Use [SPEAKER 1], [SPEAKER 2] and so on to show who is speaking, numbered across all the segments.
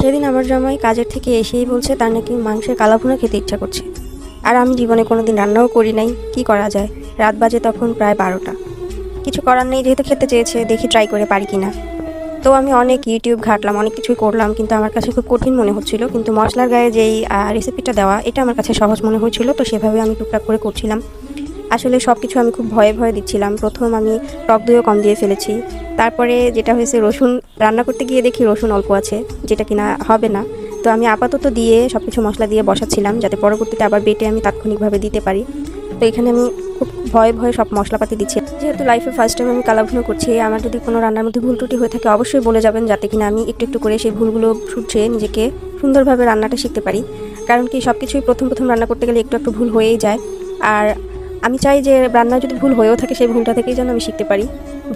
[SPEAKER 1] সেদিন আমার জামাই কাজের থেকে এসেই বলছে, তার নাকি মাংসের কালাভুনা খেতে ইচ্ছা করছে। আর আমি জীবনে কোনো দিন রান্নাও করি নাই, কি করা যায়? রাত বাজে তখন প্রায় বারোটা। কিছু করার নেই, যেহেতু খেতে চেয়েছে, দেখি ট্রাই করে পারি কিনা। তো আমি অনেক ইউটিউব ঘাটলাম, অনেক কিছুই করলাম, কিন্তু আমার কাছে খুব কঠিন মনে হচ্ছিল। কিন্তু মশলার গায়ে যেই রেসিপিটা দেওয়া, এটা আমার কাছে সহজ মনে হয়েছিল, তো সেভাবে আমি টুকটাক করে করছিলাম। আসলে সব কিছু আমি খুব ভয়ে ভয়ে দিচ্ছিলাম। প্রথম আমি টক দইও কম দিয়ে ফেলেছি। তারপরে যেটা হয়েছে, রসুন রান্না করতে গিয়ে দেখি রসুন অল্প আছে, যেটা কিনা হবে না। তো আমি আপাতত দিয়ে সব কিছু মশলা দিয়ে বসাচ্ছিলাম, যাতে পরবর্তীতে আবার বেটে আমি তাৎক্ষণিকভাবে দিতে পারি। তো এখানে আমি খুব ভয়ে ভয়ে সব মশলাপাতি দিচ্ছি। যেহেতু লাইফে ফার্স্ট টাইম আমি কালাভুনো করছি, আমার যদি কোনো রান্নার মধ্যে ভুল ত্রুটি হয়ে থাকে, অবশ্যই বলে যাবেন, যাতে কিনা আমি একটু একটু করে সেই ভুলগুলো শুধরে নিজেকে সুন্দরভাবে রান্নাটা শিখতে পারি। কারণ কি সব কিছুই প্রথম প্রথম রান্না করতে গেলে একটু একটু ভুল হয়েই যায়। আর আমি চাই যে রান্না যদি ভুল হয়েও থাকে সেই ভুলটা থেকেই যেন আমি শিখতে পারি।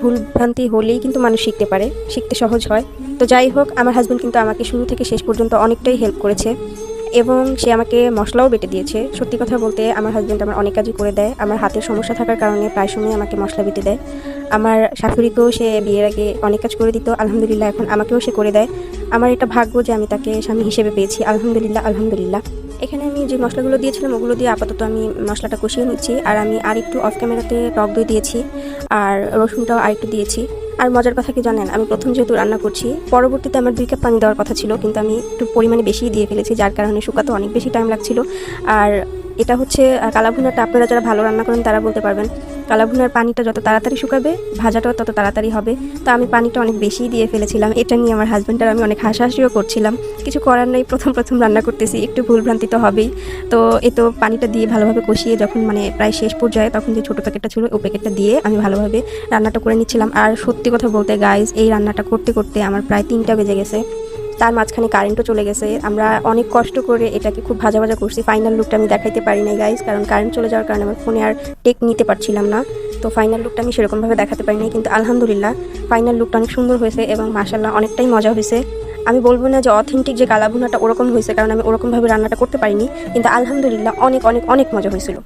[SPEAKER 1] ভুল ভ্রান্তি হলেই কিন্তু মানুষ শিখতে পারে, শিখতে সহজ হয়। তো যাই হোক, আমার হাজব্যান্ড কিন্তু আমাকে শুরু থেকে শেষ পর্যন্ত অনেকটাই হেল্প করেছে এবং সে আমাকে মশলাও বেটে দিয়েছে। সত্যি কথা বলতে আমার হাজব্যান্ড আমার অনেক কাজই করে দেয়। আমার হাতের সমস্যা থাকার কারণে প্রায় সময় আমাকে মশলা বেটে দেয়। আমার শাশুড়িকেও সে বিয়ের আগে অনেক কাজ করে দিত। আলহামদুলিল্লাহ, এখন আমাকেও সে করে দেয়। আমার এটা ভাগ্য যে আমি তাকে স্বামী হিসেবে পেয়েছি। আলহামদুলিল্লাহ আলহামদুলিল্লাহ। এখানে আমি যে মশলাগুলো দিয়েছিলাম, ওগুলো দিয়ে আপাতত আমি মশলাটা কষিয়ে নিচ্ছি। আর আমি আর একটু অফ ক্যামেরাতে টক দই দিয়েছি, আর রসুনটাও আর একটু দিয়েছি। আর মজার কথা কি জানেন, আমি প্রথম যেহেতু রান্না করছি, পরবর্তীতে আমার দুই কাপ পানি দেওয়ার কথা ছিল, কিন্তু আমি একটু পরিমাণে বেশি দিয়ে ফেলেছি, যার কারণে শুকাতে অনেক বেশি টাইম লাগছিল। আর এটা হচ্ছে কালাভুনাটা আপনারা যারা ভালো রান্না করেন তারা বলতে পারবেন। কালাভুনার পানিটা যত তাড়াতাড়ি শুকাবে, ভাজাটাও তত তাড়াতাড়ি হবে। তো আমি পানিটা অনেক বেশি দিয়ে ফেলেছিলাম। এটা নিয়ে আমার হাজব্যান্ড আর আমি অনেক হাসাহাসিও করছিলাম। কিছু করার নেই, প্রথম প্রথম রান্না করতেছি। একটু ভুলভ্রান্তি তো হবেই। তো এ তো পানিটা দিয়ে ভালোভাবে কষিয়ে যখন মানে প্রায় শেষ পর্যায়ে তখন যে ছোটো প্যাকেটটা ছিল ও প্যাকেটটা দিয়ে আমি ভালোভাবে রান্নাটা করে নিচ্ছিলাম। আর সত্যি কথা বলতে গাইজ এই রান্নাটা করতে করতে আমার প্রায় তিনটা বেজে গেছে। তার মাঝখানে কারেন্টও চলে গেছে। আমরা অনেক কষ্ট করে এটাকে খুব ভাজা ভাজা করছি। ফাইনাল লুকটা আমি দেখাইতে পারি নাই গাইজ কারণ কারেন্ট চলে যাওয়ার কারণে আমার ফোনে আর টেক নিতে পারছিলাম না। তো ফাইনাল লুকটা আমি সেরকমভাবে দেখাতে পারি নাই, কিন্তু আলহামদুলিল্লাহ ফাইনাল লুকটা অনেক সুন্দর হয়েছে এবং মাসাল্লাহ অনেকটাই মজা হয়েছে। আমি বলব না যে অথেন্টিক যে কালাভুনাটা ওরকম হয়েছে, কারণ আমি ওরকমভাবে রান্নাটা করতে পারিনি, কিন্তু আলহামদুলিল্লাহ অনেক অনেক অনেক মজা হয়েছিল।